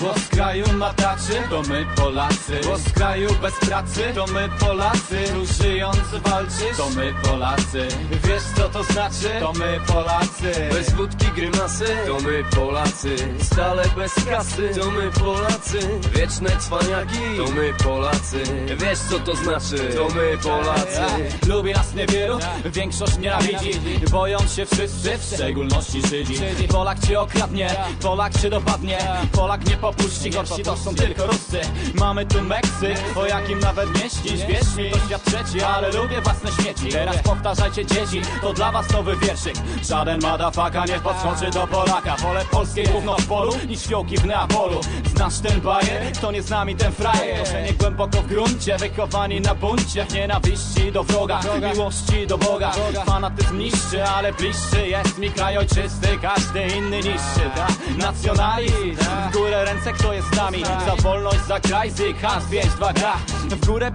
Bo z kraju mataczy to my Polacy. Bo z kraju bez pracy to my Polacy. Tu żyjąc walczysz to my Polacy. Wiesz co to znaczy? To my Polacy. Bez wódki grymasy, to my Polacy. Stale bez kasy, to my Polacy. Wieczne cwaniaki, to my Polacy. Wiesz co to znaczy, to my Polacy. Lubi nas niewielu, większość nienawidzi Boją się wszyscy, w szczególności Żydzi. Polak cię okradnie, Polak cię dopadnie. Polak nie popuści, gorsi to są tylko Rusy Mamy tu Meksyk, o jakim nawet nie śnisz. Wierz mi, to świat trzeci, ale lubię własne śmieci. Teraz powtarzajcie dzieci, to dla was nowy wierszyk. Żaden madafaka nie podskoczy do Polaka. Wolę polskie gówno w polu, niż fiołki w Neapolu. Znasz ten bajer? Kto nie z nami ten frajer. Korzenie głęboko w gruncie, wychowani na buncie nienawiści do wroga, miłości do Boga. Fanatyzm niszczy, ale bliższy jest mi kraj ojczysty Każdy inny niższy, da? Nacjonalizm. W górę ręce, kto jest z nami? Za wolność, za kraj, zyk, has, 5, 2, gra W górę